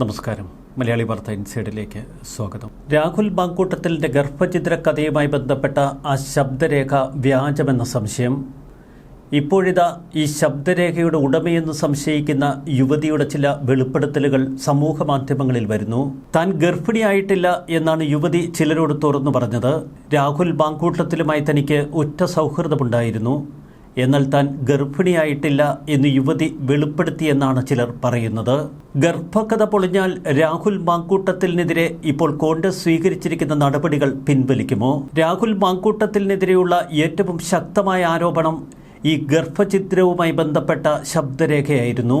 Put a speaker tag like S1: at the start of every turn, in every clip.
S1: നമസ്കാരം. മലയാളി വാർത്ത ഇൻസൈഡിലേക്ക് സ്വാഗതം. രാഹുൽ ബാങ്കൂട്ടത്തിന്റെ ഗർഭചിത്ര കഥയുമായി ബന്ധപ്പെട്ട ആ ശബ്ദരേഖ വ്യാജമെന്ന സംശയം. ഇപ്പോഴിതാ ഈ ശബ്ദരേഖയുടെ ഉടമയെന്ന് സംശയിക്കുന്ന യുവതിയുടെ ചില വെളിപ്പെടുത്തലുകൾ സമൂഹ മാധ്യമങ്ങളിൽ വരുന്നു. താൻ ഗർഭിണിയായിട്ടില്ല എന്നാണ് യുവതി ചിലരോട് തുറന്നു പറഞ്ഞത്. രാഹുൽ ബാങ്കൂട്ടത്തിലുമായി തനിക്ക് ഒറ്റ സൗഹൃദമുണ്ടായിരുന്നു. എന്നാൽ താൻ ഗർഭിണിയായിട്ടില്ല എന്ന് യുവതി വെളിപ്പെടുത്തിയെന്നാണ് ചിലർ പറയുന്നത്. ഗർഭകഥ പൊളിഞ്ഞാൽ രാഹുൽ മാങ്കൂട്ടത്തിനെതിരെ ഇപ്പോൾ കോൺഗ്രസ് സ്വീകരിച്ചിരിക്കുന്ന നടപടികൾ പിൻവലിക്കുമോ? രാഹുൽ മാങ്കൂട്ടത്തിനെതിരെയുള്ള ഏറ്റവും ശക്തമായ ആരോപണം ഈ ഗർഭചിത്രവുമായി ബന്ധപ്പെട്ട ശബ്ദരേഖയായിരുന്നു.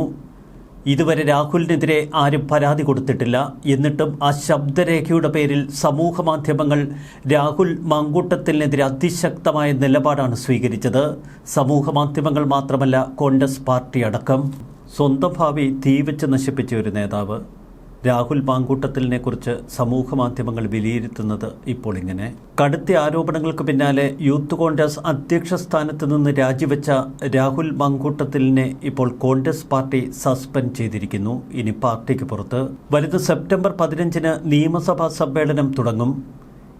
S1: ഇതുവരെ രാഹുലിനെതിരെ ആരും പരാതി കൊടുത്തിട്ടില്ല. എന്നിട്ടും ആ ശബ്ദരേഖയുടെ പേരിൽ സമൂഹ മാധ്യമങ്ങൾ രാഹുൽ മങ്കൂട്ടത്തിനെതിരെ അതിശക്തമായ നിലപാടാണ് സ്വീകരിച്ചത്. സമൂഹ മാധ്യമങ്ങൾ മാത്രമല്ല കോൺഗ്രസ് പാർട്ടി അടക്കം. സ്വന്തം ഭാവി തീവച്ച് നശിപ്പിച്ച ഒരു നേതാവ്. രാഹുൽ പാങ്കൂട്ടത്തിലിനെ കുറിച്ച് സമൂഹ മാധ്യമങ്ങൾ വിലയിരുത്തുന്നത് ഇപ്പോൾ ഇങ്ങനെ. കടുത്ത ആരോപണങ്ങൾക്ക് പിന്നാലെ യൂത്ത് കോൺഗ്രസ് അധ്യക്ഷ സ്ഥാനത്ത് നിന്ന് രാജിവെച്ച രാഹുൽ മാങ്കൂട്ടത്തിലിനെ ഇപ്പോൾ കോൺഗ്രസ് പാർട്ടി സസ്പെൻഡ് ചെയ്തിരിക്കുന്നു. ഇനി പാർട്ടിക്ക് പുറത്ത്. വരുന്ന സെപ്റ്റംബർ പതിനഞ്ചിന് നിയമസഭാ സമ്മേളനം തുടങ്ങും.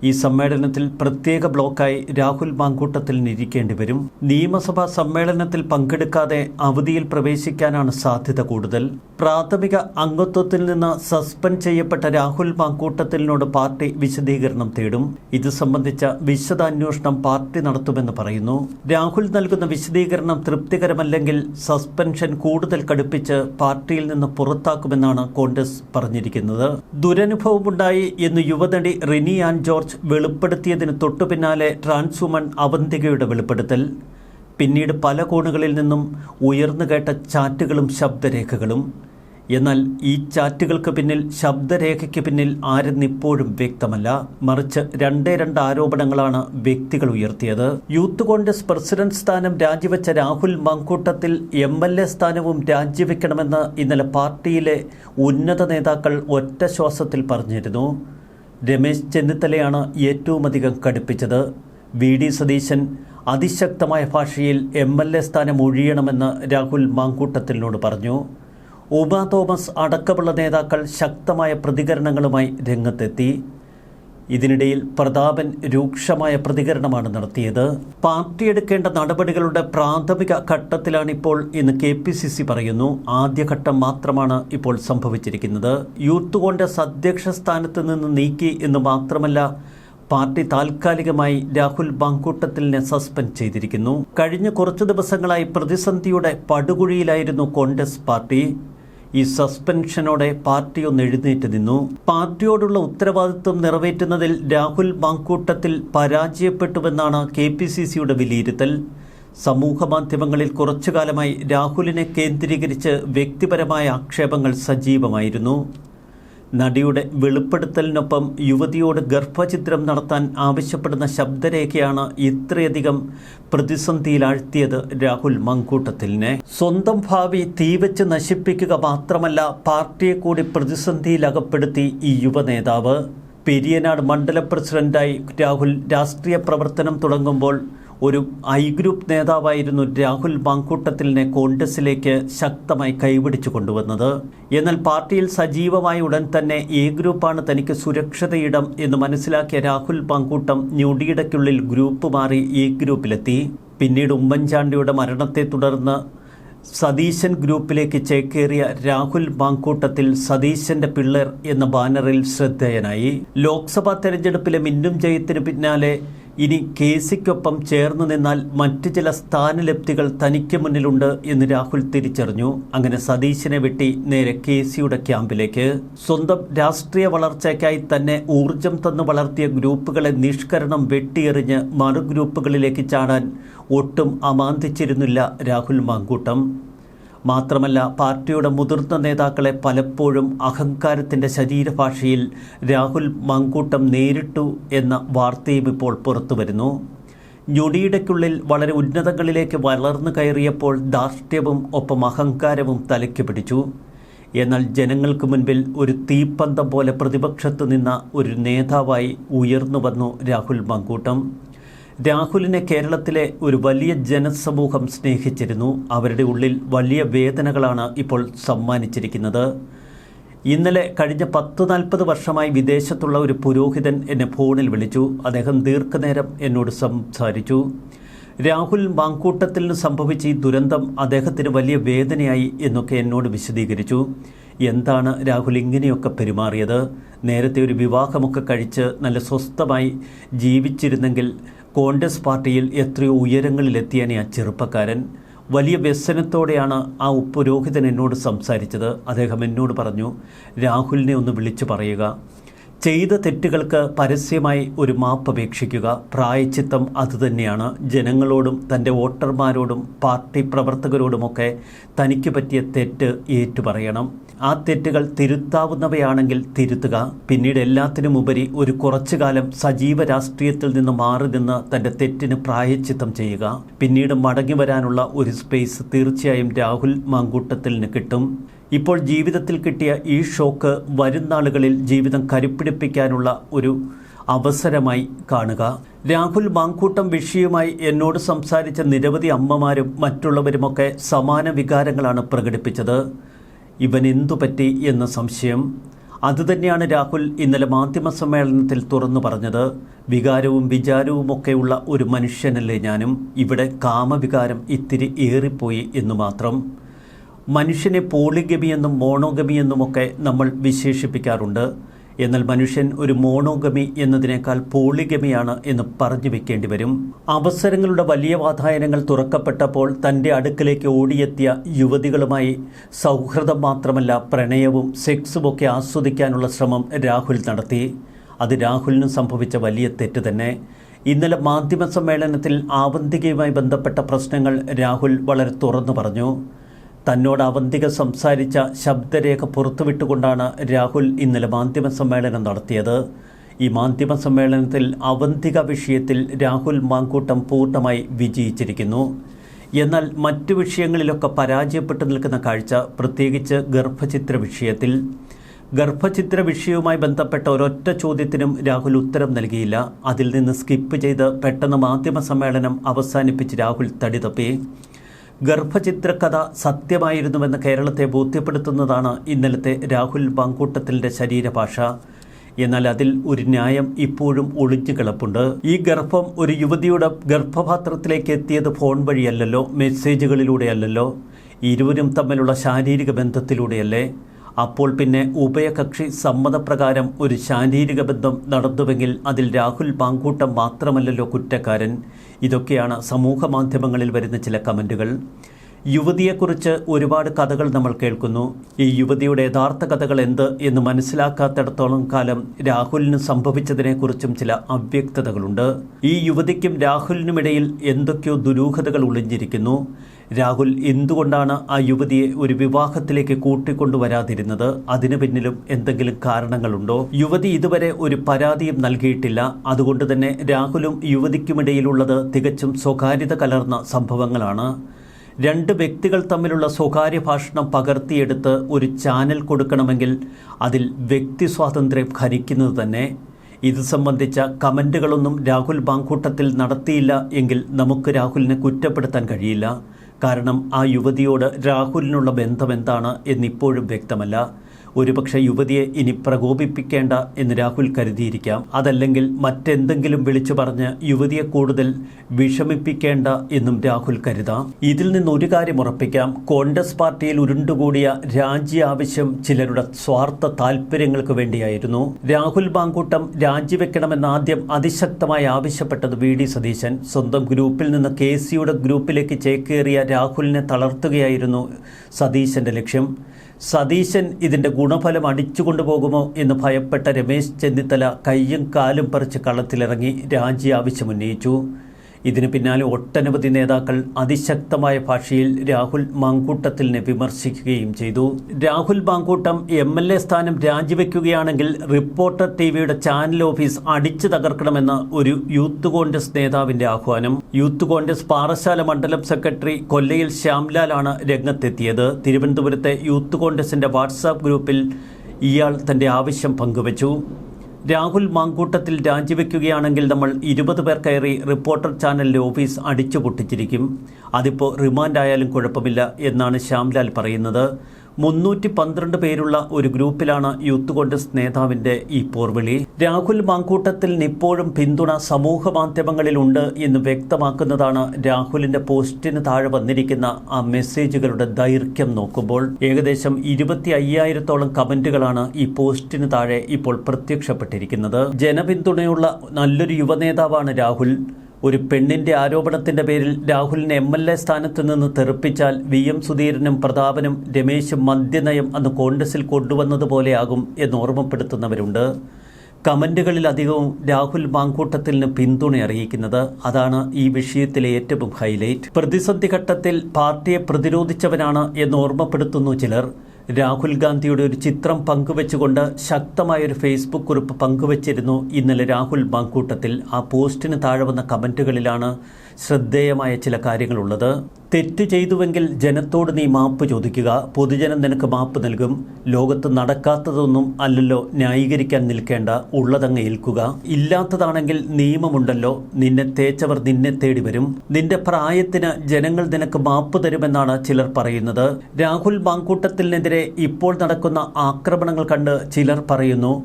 S1: ഈ സമ്മേളനത്തിൽ പ്രത്യേക ബ്ലോക്കായി രാഹുൽ മാങ്കൂട്ടത്തിൽ ഇരിക്കേണ്ടി വരും. നിയമസഭാ സമ്മേളനത്തിൽ പങ്കെടുക്കാതെ അവധിയിൽ പ്രവേശിക്കാനാണ് സാധ്യത കൂടുതൽ. പ്രാഥമിക അംഗത്വത്തിൽ നിന്ന് സസ്പെൻഡ് ചെയ്യപ്പെട്ട രാഹുൽ മാങ്കൂട്ടത്തിനോട് പാർട്ടി വിശദീകരണം തേടും. ഇത് സംബന്ധിച്ച വിശദാന്വേഷണം പാർട്ടി നടത്തുമെന്ന് പറയുന്നു. രാഹുൽ നൽകുന്ന വിശദീകരണം തൃപ്തികരമല്ലെങ്കിൽ സസ്പെൻഷൻ കൂടുതൽ കടുപ്പിച്ച് പാർട്ടിയിൽ നിന്ന് പുറത്താക്കുമെന്നാണ് കോൺഗ്രസ് പറഞ്ഞിരിക്കുന്നത്. ദുരനുഭവമുണ്ടായി എന്ന് യുവനടി റിനി ആൻഡ് ജോർജ് വെളിപ്പെടുത്തിയതിന് തൊട്ടു പിന്നാലെ ട്രാൻസ് വുമൺ അവന്തികയുടെ വെളിപ്പെടുത്തൽ. പിന്നീട് പല കോണുകളിൽ നിന്നും ഉയർന്നു കേട്ട ചാറ്റുകളും ശബ്ദരേഖകളും. എന്നാൽ ഈ ചാറ്റുകൾക്ക് പിന്നിൽ ശബ്ദരേഖയ്ക്ക് പിന്നിൽ ആരെന്നിപ്പോഴും വ്യക്തമല്ല. മറിച്ച് രണ്ടേ രണ്ട് ആരോപണങ്ങളാണ് വ്യക്തികൾ ഉയർത്തിയത്. യൂത്ത് കോൺഗ്രസ് പ്രസിഡന്റ് സ്ഥാനം രാജിവെച്ച Rahul Mankoottathil M L A സ്ഥാനവും രാജിവെക്കണമെന്ന് ഇന്നലെ പാർട്ടിയിലെ ഉന്നത നേതാക്കൾ ഒറ്റ ശ്വാസത്തിൽ പറഞ്ഞിരുന്നു. രമേശ് ചെന്നിത്തലയാണ് ഏറ്റവും അധികം കടുപ്പിച്ചത്. വി. ഡി. സതീശൻ അതിശക്തമായ ഭാഷയിൽ എം എൽ എ സ്ഥാനം ഒഴിയണമെന്ന് രാഹുൽ മാങ്കൂട്ടത്തിലിനോട് പറഞ്ഞു. ഉമ തോമസ് അടക്കമുള്ള നേതാക്കൾ ശക്തമായ പ്രതികരണങ്ങളുമായി രംഗത്തെത്തി. ഇതിനിടയിൽ പ്രതാപൻ രൂക്ഷമായ പ്രതികരണമാണ് നടത്തിയത്. പാർട്ടി എടുക്കേണ്ട നടപടികളുടെ പ്രാഥമിക ഘട്ടത്തിലാണിപ്പോൾ എന്ന് കെ പി സി സി പറയുന്നു. ആദ്യഘട്ടം മാത്രമാണ് ഇപ്പോൾ സംഭവിച്ചിരിക്കുന്നത്. യൂത്ത് കോൺഗ്രസ് അധ്യക്ഷ സ്ഥാനത്ത് നിന്ന് നീക്കി എന്ന് മാത്രമല്ല പാർട്ടി താൽക്കാലികമായി രാഹുൽ ബാങ്കൂട്ടത്തിലിനെ സസ്പെൻഡ് ചെയ്തിരിക്കുന്നു. കഴിഞ്ഞ കുറച്ചു ദിവസങ്ങളായി പ്രതിസന്ധിയുടെ പടുകുഴിയിലായിരുന്നു കോൺഗ്രസ് പാർട്ടി. ഈ സസ്പെൻഷനോടെ പാർട്ടി ഒന്ന് എഴുന്നേറ്റ് നിന്നു. പാർട്ടിയോടുള്ള ഉത്തരവാദിത്വം നിറവേറ്റുന്നതിൽ രാഹുൽ മാങ്കൂട്ടത്തിൽ പരാജയപ്പെട്ടുവെന്നാണ് കെ പി സി സിയുടെ വിലയിരുത്തൽ. സമൂഹ മാധ്യമങ്ങളിൽ കുറച്ചു കാലമായി രാഹുലിനെ കേന്ദ്രീകരിച്ച് വ്യക്തിപരമായ ആക്ഷേപങ്ങൾ സജീവമായിരുന്നു. നടിയുടെ വെളിപ്പെടുത്തലിനൊപ്പം യുവതിയോട് ഗർഭചിത്രം നടത്താൻ ആവശ്യപ്പെടുന്ന ശബ്ദരേഖയാണ് ഇത്രയധികം പ്രതിസന്ധിയിലാഴ്ത്തിയത് രാഹുൽ മങ്കൂട്ടത്തിലിനെ. സ്വന്തം ഭാവി തീവച്ച് നശിപ്പിക്കുക മാത്രമല്ല പാർട്ടിയെ കൂടി പ്രതിസന്ധിയിലകപ്പെടുത്തി ഈ യുവനേതാവ്. പെരിയനാട് മണ്ഡല പ്രസിഡന്റായി രാഹുൽ രാഷ്ട്രീയ പ്രവർത്തനം തുടങ്ങുമ്പോൾ ഒരു ഐ ഗ്രൂപ്പ് നേതാവായിരുന്നു രാഹുൽ മാങ്കൂട്ടത്തിലിനെ കോൺഗ്രസിലേക്ക് ശക്തമായി കൈപിടിച്ചു കൊണ്ടുവന്നത്. എന്നാൽ പാർട്ടിയിൽ സജീവമായ ഉടൻ തന്നെ എ ഗ്രൂപ്പാണ് തനിക്ക് സുരക്ഷിതയിടം എന്ന് മനസ്സിലാക്കിയ രാഹുൽ മാങ്കൂട്ടം ഞൊടിയിടയ്ക്കുള്ളിൽ ഗ്രൂപ്പ് മാറി എ ഗ്രൂപ്പിലെത്തി. പിന്നീട് ഉമ്മൻചാണ്ടിയുടെ മരണത്തെ തുടർന്ന് സതീശൻ ഗ്രൂപ്പിലേക്ക് ചേക്കേറിയ രാഹുൽ ബാങ്കൂട്ടത്തിൽ സതീശന്റെ പിള്ളർ എന്ന ബാനറിൽ ശ്രദ്ധേയനായി. ലോക്സഭാ തെരഞ്ഞെടുപ്പിലെ മിന്നും ജയത്തിന് പിന്നാലെ ഇനി കെ സിക്കൊപ്പം ചേർന്ന് നിന്നാൽ മറ്റു ചില സ്ഥാനലബ്ധികൾ തനിക്ക് മുന്നിലുണ്ട് എന്ന് രാഹുൽ തിരിച്ചറിഞ്ഞു. അങ്ങനെ സതീശനെ വെട്ടി നേരെ കെ സിയുടെ ക്യാമ്പിലേക്ക്. സ്വന്തം രാഷ്ട്രീയ വളർച്ചയ്ക്കായി തന്നെ ഊർജം തന്നു വളർത്തിയ ഗ്രൂപ്പുകളെ നിഷ്കരണം വെട്ടിയെറിഞ്ഞ് മറുഗ്രൂപ്പുകളിലേക്ക് ചാടാൻ ഒട്ടും അമാന്തിച്ചിരുന്നില്ല രാഹുൽ മാങ്കൂട്ടം. മാത്രമല്ല പാർട്ടിയുടെ മുതിർന്ന നേതാക്കളെ പലപ്പോഴും അഹങ്കാരത്തിന്റെ ശരീരഭാഷയിൽ രാഹുൽ മങ്കൂട്ടം നേരിട്ടു എന്ന വാർത്തയും ഇപ്പോൾ പുറത്തു വരുന്നു ഞൊടിയിടയ്ക്കുള്ളിൽ വളരെ ഉന്നതങ്ങളിലേക്ക് വളർന്നു കയറിയപ്പോൾ ധാർഷ്ട്യവും ഒപ്പം അഹങ്കാരവും തലയ്ക്ക് പിടിച്ചു. എന്നാൽ ജനങ്ങൾക്ക് മുൻപിൽ ഒരു തീപ്പന്തം പോലെ പ്രതിപക്ഷത്തു നിന്ന ഒരു നേതാവായി ഉയർന്നു വന്നു രാഹുൽ മങ്കൂട്ടം. രാഹുലിനെ കേരളത്തിലെ ഒരു വലിയ ജനസമൂഹം സ്നേഹിച്ചിരുന്നു. അവരുടെ ഉള്ളിൽ വലിയ വേദനകളാണ് ഇപ്പോൾ സമ്മാനിച്ചിരിക്കുന്നത്. ഇന്നലെ കഴിഞ്ഞ പത്ത് നാൽപ്പത് വർഷമായി വിദേശത്തുള്ള ഒരു പുരോഹിതൻ എന്നെ ഫോണിൽ വിളിച്ചു. അദ്ദേഹം ദീർഘനേരം എന്നോട് സംസാരിച്ചു. രാഹുൽ മാങ്കൂട്ടത്തിൽ സംഭവിച്ച ഈ ദുരന്തം അദ്ദേഹത്തിന് വലിയ വേദനയായി എന്നൊക്കെ എന്നോട് വിശദീകരിച്ചു. എന്താണ് രാഹുൽ ഇങ്ങനെയൊക്കെ പെരുമാറിയത്? നേരത്തെ ഒരു വിവാഹമൊക്കെ കഴിച്ച് നല്ല സ്വസ്ഥമായി ജീവിച്ചിരുന്നെങ്കിൽ കോൺഗ്രസ് പാർട്ടിയിൽ എത്രയോ ഉയരങ്ങളിലെത്തിയാനെ ആ ചെറുപ്പക്കാരൻ. വലിയ വ്യസനത്തോടെയാണ് ആ പുരോഹിതൻ എന്നോട് സംസാരിച്ചത്. അദ്ദേഹം എന്നോട് പറഞ്ഞു രാഹുലിനെ ഒന്ന് വിളിച്ചു പറയുക. ചെയ്ത തെറ്റുകൾക്ക് പരസ്യമായി ഒരു മാപ്പ് അപേക്ഷിക്കുക. പ്രായച്ചിത്തം അതുതന്നെയാണ് ജനങ്ങളോടും തന്റെ വോട്ടർമാരോടും പാർട്ടി പ്രവർത്തകരോടുമൊക്കെ തനിക്ക് പറ്റിയ തെറ്റ് ഏറ്റുപറയണം. ആ തെറ്റുകൾ തിരുത്താവുന്നവയാണെങ്കിൽ തിരുത്തുക. പിന്നീട് എല്ലാത്തിനും ഉപരി ഒരു കുറച്ചു കാലം സജീവ രാഷ്ട്രീയത്തിൽ നിന്ന് മാറി നിന്ന് തന്റെ തെറ്റിന് പ്രായച്ചിത്തം ചെയ്യുക. പിന്നീട് മടങ്ങി വരാനുള്ള ഒരു സ്പേസ് തീർച്ചയായും രാഹുൽ മാങ്കൂട്ടത്തിന് കിട്ടും. ഇപ്പോൾ ജീവിതത്തിൽ കിട്ടിയ ഈ ഷോക്ക് വരും നാളുകളിൽ ജീവിതം കരുപ്പിടിപ്പിക്കാനുള്ള ഒരു അവസരമായി കാണുക. രാഹുൽ മാങ്കൂട്ടം വിഷയവുമായി എന്നോട് സംസാരിച്ച നിരവധി അമ്മമാരും മറ്റുള്ളവരുമൊക്കെ സമാന വികാരങ്ങളാണ് പ്രകടിപ്പിച്ചത്. ഇവൻ എന്തു പറ്റി എന്ന സംശയം. അതുതന്നെയാണ് രാഹുൽ ഇന്നലെ മാധ്യമ സമ്മേളനത്തിൽ തുറന്നു പറഞ്ഞത്. വികാരവും വിചാരവുമൊക്കെയുള്ള ഒരു മനുഷ്യനല്ലേ ഞാനും. ഇവിടെ കാമവികാരം ഇത്തിരി ഏറിപ്പോയി എന്ന് മാത്രം. മനുഷ്യനെ പോളിഗമി എന്നും മോണോഗമി എന്നുമൊക്കെ നമ്മൾ വിശേഷിപ്പിക്കാറുണ്ട്. എന്നാൽ മനുഷ്യൻ ഒരു മോണോഗമി എന്നതിനേക്കാൾ പോളിഗമിയാണ് എന്ന് പറഞ്ഞു വെക്കേണ്ടി വരും. അവസരങ്ങളുടെ വലിയ വാതായനങ്ങൾ തുറക്കപ്പെട്ടപ്പോൾ തന്റെ അടുക്കലേക്ക് ഓടിയെത്തിയ യുവതികളുമായി സൗഹൃദം മാത്രമല്ല പ്രണയവും സെക്സും ഒക്കെ ആസ്വദിക്കാനുള്ള ശ്രമം രാഹുൽ നടത്തി. അത് രാഹുലിന് സംഭവിച്ച വലിയ തെറ്റ് തന്നെ. ഇന്നലെ മാധ്യമ സമ്മേളനത്തിൽ ആവന്തികയുമായി ബന്ധപ്പെട്ട പ്രശ്നങ്ങൾ രാഹുൽ വളരെ തുറന്നു പറഞ്ഞു. തന്നോട് അവന്തിക സംസാരിച്ച ശബ്ദരേഖ പുറത്തുവിട്ടുകൊണ്ടാണ് രാഹുൽ ഇന്നലെ മാധ്യമ സമ്മേളനം നടത്തിയത്. ഈ മാധ്യമ സമ്മേളനത്തിൽ അവന്തിക വിഷയത്തിൽ രാഹുൽ മാങ്കൂട്ടം പൂർണമായി വിജയിച്ചിരിക്കുന്നു. എന്നാൽ മറ്റു വിഷയങ്ങളിലൊക്കെ പരാജയപ്പെട്ടു നിൽക്കുന്ന കാഴ്ച പ്രത്യേകിച്ച് ഗർഭചിത്ര വിഷയത്തിൽ. ഗർഭചിത്ര വിഷയവുമായി ബന്ധപ്പെട്ട ഒരൊറ്റ ചോദ്യത്തിനും രാഹുൽ ഉത്തരം നൽകിയില്ല. അതിൽ നിന്ന് സ്കിപ്പ് ചെയ്ത് പെട്ടെന്ന് മാധ്യമ സമ്മേളനം അവസാനിപ്പിച്ച് രാഹുൽ തടി തപ്പി. ഗർഭചിത്രകഥ സത്യമായിരുന്നുവെന്ന് കേരളത്തെ ബോധ്യപ്പെടുത്തുന്നതാണ് ഇന്നലത്തെ രാഹുൽ പാങ്കൂട്ടത്തിന്റെ ശരീരഭാഷ. എന്നാൽ അതിൽ ഒരു ന്യായം ഇപ്പോഴും ഒളിഞ്ഞു കിടപ്പുണ്ട്. ഈ ഗർഭം ഒരു യുവതിയുടെ ഗർഭപാത്രത്തിലേക്ക് എത്തിയത് ഫോൺ വഴിയല്ലല്ലോ മെസ്സേജുകളിലൂടെയല്ലല്ലോ. ഇരുവരും തമ്മിലുള്ള ശാരീരിക ബന്ധത്തിലൂടെയല്ലേ? അപ്പോൾ പിന്നെ ഉഭയകക്ഷി സമ്മതപ്രകാരം ഒരു ശാരീരിക ബന്ധം നടന്നുവെങ്കിൽ അതിൽ രാഹുൽ പാങ്കൂട്ടം മാത്രമല്ലല്ലോ കുറ്റക്കാരൻ. ഇതൊക്കെയാണ് സമൂഹ മാധ്യമങ്ങളിൽ വരുന്ന ചില കമന്റുകൾ യുവതിയെക്കുറിച്ച് ഒരുപാട് കഥകൾ നമ്മൾ കേൾക്കുന്നു. ഈ യുവതിയുടെ യഥാർത്ഥ കഥകൾ എന്ത് എന്ന് മനസ്സിലാക്കാത്തിടത്തോളം കാലം രാഹുലിന് സംഭവിച്ചതിനെക്കുറിച്ചും ചില അവ്യക്തതകളുണ്ട്. ഈ യുവതിക്കും രാഹുലിനുമിടയിൽ എന്തൊക്കെയോ ദുരൂഹതകൾ ഒളിഞ്ഞിരിക്കുന്നു. രാഹുൽ എന്തുകൊണ്ടാണ് ആ യുവതിയെ ഒരു വിവാഹത്തിലേക്ക് കൂട്ടിക്കൊണ്ടുവരാതിരുന്നത്? അതിനു പിന്നിലും എന്തെങ്കിലും കാരണങ്ങളുണ്ടോ? യുവതി ഇതുവരെ ഒരു പരാതിയും നൽകിയിട്ടില്ല. അതുകൊണ്ട് തന്നെ രാഹുലും യുവതിക്കുമിടയിലുള്ളത് തികച്ചും സ്വകാര്യത കലർന്ന സംഭവങ്ങളാണ്. രണ്ട് വ്യക്തികൾ തമ്മിലുള്ള സ്വകാര്യ ഭാഷണം പകർത്തിയെടുത്ത് ഒരു ചാനൽ കൊടുക്കണമെങ്കിൽ അതിൽ വ്യക്തി സ്വാതന്ത്ര്യം ഹരിക്കുന്നത് തന്നെ. ഇത് സംബന്ധിച്ച കമന്റുകളൊന്നും രാഹുൽ ബാങ്കൂട്ടത്തിൽ നടത്തിയില്ല എങ്കിൽ നമുക്ക് രാഹുലിനെ കുറ്റപ്പെടുത്താൻ കഴിയില്ല. കാരണം ആ യുവതിയോട് രാഹുലിനുള്ള ബന്ധം എന്താണ് എന്നിപ്പോഴും വ്യക്തമല്ല. ഒരുപക്ഷെ യുവതിയെ ഇനി പ്രകോപിപ്പിക്കേണ്ട എന്ന് രാഹുൽ കരുതിയിരിക്കാം. അതല്ലെങ്കിൽ മറ്റെന്തെങ്കിലും വിളിച്ചു പറഞ്ഞ് യുവതിയെ കൂടുതൽ വിഷമിപ്പിക്കേണ്ട എന്നും രാഹുൽ കരുതാം. ഇതിൽ നിന്ന് ഒരു കാര്യം ഉറപ്പിക്കാം. കോൺഗ്രസ് പാർട്ടിയിൽ ഉരുണ്ടുകൂടിയ രാജി ആവശ്യം ചിലരുടെ സ്വാർത്ഥ താല്പര്യങ്ങൾക്ക് വേണ്ടിയായിരുന്നു. രാഹുൽ ബാങ്കൂട്ടം രാജിവെക്കണമെന്ന് ആദ്യം അതിശക്തമായി ആവശ്യപ്പെട്ടത് വി ഡി സതീശൻ. സ്വന്തം ഗ്രൂപ്പിൽ നിന്ന് കെ സിയുടെ ഗ്രൂപ്പിലേക്ക് ചേക്കേറിയ രാഹുലിനെ തളർത്തുകയായിരുന്നു സതീശന്റെ ലക്ഷ്യം. സതീശൻ ഇതിന്റെ ഗുണഫലം അടിച്ചുകൊണ്ടുപോകുമോ എന്ന് ഭയപ്പെട്ട രമേശ് ചെന്നിത്തല കയ്യും കാലും പറിച്ച് കളത്തിലിറങ്ങി രാജി ആവശ്യമുന്നയിച്ചു. ഇതിന് പിന്നാലെ ഒട്ടനവധി നേതാക്കൾ അതിശക്തമായ ഭാഷയിൽ രാഹുൽ മാങ്കൂട്ടത്തിലിനെ വിമർശിക്കുകയും ചെയ്തു. Rahul Mankoottam M L A സ്ഥാനം രാജിവെക്കുകയാണെങ്കിൽ റിപ്പോർട്ടർ ടി വിയുടെ ചാനൽ ഓഫീസ് അടിച്ചു തകർക്കണമെന്ന് ഒരു യൂത്ത് കോൺഗ്രസ് നേതാവിന്റെ ആഹ്വാനം. യൂത്ത് കോൺഗ്രസ് പാറശാല മണ്ഡലം സെക്രട്ടറി കൊല്ലയിൽ ശ്യാംലാലാണ് രംഗത്തെത്തിയത്. തിരുവനന്തപുരത്തെ യൂത്ത് കോൺഗ്രസിന്റെ വാട്സാപ്പ് ഗ്രൂപ്പിൽ ഇയാൾ തന്റെ ആവശ്യം പങ്കുവച്ചു. രാഹുൽ മാങ്കൂട്ടത്തിൽ രാജിവെക്കുകയാണെങ്കിൽ നമ്മൾ ഇരുപത് പേർ കയറി റിപ്പോർട്ടർ ചാനലിന്റെ ഓഫീസ് അടിച്ചു പൊട്ടിച്ചിരിക്കും അതിപ്പോൾ റിമാൻഡ് ആയാലും കുഴപ്പമില്ല എന്നാണ് ശ്യാംലാൽ പറയുന്നത്. മുന്നൂറ്റി പന്ത്രണ്ട് പേരുള്ള ഒരു ഗ്രൂപ്പിലാണ് യൂത്ത് കോൺഗ്രസ് നേതാവിന്റെ ഈ പോർവിളി. രാഹുൽ മാങ്കൂട്ടത്തിൽ ഇപ്പോഴും പിന്തുണ സമൂഹ മാധ്യമങ്ങളിലുണ്ട് എന്ന് വ്യക്തമാക്കുന്നതാണ് രാഹുലിന്റെ പോസ്റ്റിന് താഴെ വന്നിരിക്കുന്ന ആ മെസ്സേജുകളുടെ ദൈർഘ്യം നോക്കുമ്പോൾ. ഏകദേശം ഇരുപത്തി അയ്യായിരത്തോളം കമന്റുകളാണ് ഈ പോസ്റ്റിന് താഴെ ഇപ്പോൾ പ്രത്യക്ഷപ്പെട്ടിരിക്കുന്നത്. ജനപിന്തുണയുള്ള നല്ലൊരു യുവനേതാവാണ് രാഹുൽ. ഒരു പെണ്ണിന്റെ ആരോപണത്തിന്റെ പേരിൽ രാഹുലിനെ എം എൽ എ സ്ഥാനത്ത് നിന്ന് തെറിപ്പിച്ചാൽ വി എം സുധീരനും പ്രതാപനും രമേശും മദ്യനയം അന്ന് കോൺഗ്രസിൽ കൊണ്ടുവന്നതുപോലെയാകും എന്ന് ഓർമ്മപ്പെടുത്തുന്നവരുണ്ട്. കമന്റുകളിൽ അധികവും രാഹുൽ മാങ്കൂട്ടത്തിന് പിന്തുണ അറിയിക്കുന്നത് അതാണ് ഈ വിഷയത്തിലെ ഏറ്റവും ഹൈലൈറ്റ്. പ്രതിസന്ധി ഘട്ടത്തിൽ പാർട്ടിയെ പ്രതിരോധിച്ചവനാണ് എന്ന് ഓർമ്മപ്പെടുത്തുന്നു ചിലർ. രാഹുൽ ഗാന്ധിയുടെ ഒരു ചിത്രം പങ്കുവെച്ചുകൊണ്ട് ശക്തമായ ഒരു ഫേസ്ബുക്ക് കുറിപ്പ് പങ്കുവച്ചിരുന്നു ഇന്നലെ രാഹുൽ ബാങ്കൂട്ടത്തിൽ ആ പോസ്റ്റിന് താഴെ വന്ന കമന്റുകളിലാണ് ശ്രദ്ധേയമായ ചില കാര്യങ്ങളുള്ളത്. തെറ്റ് ചെയ്തുവെങ്കിൽ ജനത്തോട് നീ മാപ്പ് ചോദിക്കുക. പൊതുജനം നിനക്ക് മാപ്പ് നൽകും. ലോകത്ത് നടക്കാത്തതൊന്നും അല്ലല്ലോ ന്യായീകരിക്കാൻ നിൽക്കേണ്ട. ഉള്ളതങ്ങ് ഏൽക്കുക. ഇല്ലാത്തതാണെങ്കിൽ നിയമമുണ്ടല്ലോ. നിന്നെ തേച്ചവർ നിന്നെ തേടി വരും. നിന്റെ പ്രായത്തിന് ജനങ്ങൾ നിനക്ക് മാപ്പ് തരുമെന്നാണ് ചിലർ പറയുന്നത്. രാഹുൽ ബാങ്കൂട്ടത്തിനെതിരെ ഇപ്പോൾ നടക്കുന്ന ആക്രമണങ്ങൾ കണ്ട് ചിലർ പറയുന്നു.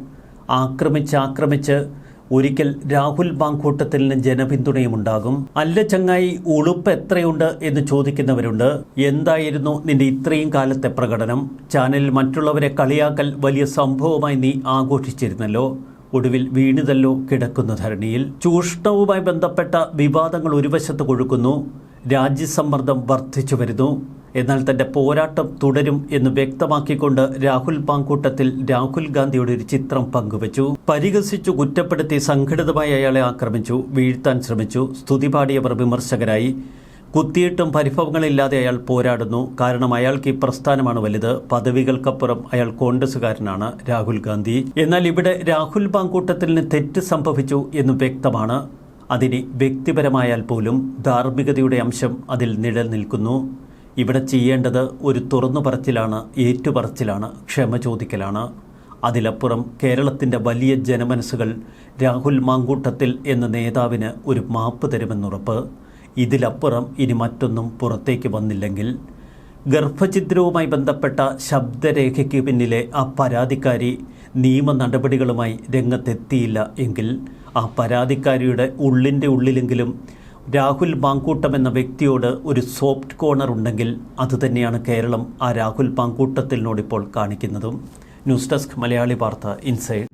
S1: ആക്രമിച്ച് ആക്രമിച്ച് ഒരിക്കൽ രാഹുൽ ബാങ്കൂട്ടത്തിന് ജനപിന്തുണയുമുണ്ടാകും. അല്ല ചങ്ങായി ഉളുപ്പ് എത്രയുണ്ട് എന്ന് ചോദിക്കുന്നവരുണ്ട്. എന്തായിരുന്നു നിന്റെ ഇത്രയും കാലത്തെ പ്രകടനം? ചാനലിൽ മറ്റുള്ളവരെ കളിയാക്കൽ വലിയ സംഭവമായി നീ ആഘോഷിച്ചിരുന്നല്ലോ. ഒടുവിൽ വീണിതല്ലോ കിടക്കുന്ന ധരണിയിൽ. ചൂഷണവുമായി ബന്ധപ്പെട്ട വിവാദങ്ങൾ ഒരു വശത്ത് കൊഴുക്കുന്നു. രാജ്യസമ്മർദ്ദം വർദ്ധിച്ചു വരുന്നു. എന്നാൽ തന്റെ പോരാട്ടം തുടരും എന്ന് വ്യക്തമാക്കിക്കൊണ്ട് രാഹുൽ പാങ്കൂട്ടത്തിൽ രാഹുൽ ഗാന്ധിയുടെ ഒരു ചിത്രം പങ്കുവച്ചു. പരിഹസിച്ചു കുറ്റപ്പെടുത്തി സംഘടിതമായി അയാളെ ആക്രമിച്ചു വീഴ്ത്താൻ ശ്രമിച്ചു സ്തുതി പാടിയവർ വിമർശകരായി. കുത്തിയിട്ടും പരിഭവങ്ങളില്ലാതെ അയാൾ പോരാടുന്നു. കാരണം അയാൾക്ക് ഈ പ്രസ്ഥാനമാണ് വലുത്. പദവികൾക്കപ്പുറം അയാൾ കോൺഗ്രസുകാരനാണ് രാഹുൽ ഗാന്ധി. എന്നാൽ ഇവിടെ രാഹുൽ പാങ്കൂട്ടത്തിന് തെറ്റ് സംഭവിച്ചു എന്ന് വ്യക്തമാണ്. അതിന് വ്യക്തിപരമായാൽ പോലും ധാർമ്മികതയുടെ അംശം അതിൽ നിലനിൽക്കുന്നു. ഇവിടെ ചെയ്യേണ്ടത് ഒരു തുറന്നു പറച്ചിലാണ് ഏറ്റുപറച്ചിലാണ് ക്ഷമ ചോദിക്കലാണ്. അതിലപ്പുറം കേരളത്തിന്റെ വലിയ ജനമനസ്സുകൾ രാഹുൽ മാങ്കൂട്ടത്തിൽ എന്ന നേതാവിന് ഒരു മാപ്പ് തരുമെന്നുറപ്പ്. ഇതിലപ്പുറം ഇനി മറ്റൊന്നും പുറത്തേക്ക് വന്നില്ലെങ്കിൽ ഗർഭഛിദ്രവുമായി ബന്ധപ്പെട്ട ശബ്ദരേഖയ്ക്ക് പിന്നിലെ ആ പരാതിക്കാരി നിയമ നടപടികളുമായി രംഗത്തെത്തിയില്ല എങ്കിൽ ആ പരാതിക്കാരിയുടെ ഉള്ളിന്റെ ഉള്ളിലെങ്കിലും രാഹുൽ പാങ്കൂട്ടം എന്ന വ്യക്തിയോട് ഒരു സോഫ്റ്റ് കോർണർ ഉണ്ടെങ്കിൽ അതുതന്നെയാണ് കേരളം ആ രാഹുൽ പാങ്കൂട്ടത്തിനോട് ഇപ്പോൾ കാണിക്കുന്നതും. ന്യൂസ് ഡെസ്ക് മലയാളി വാർത്ത ഇൻസൈഡ്.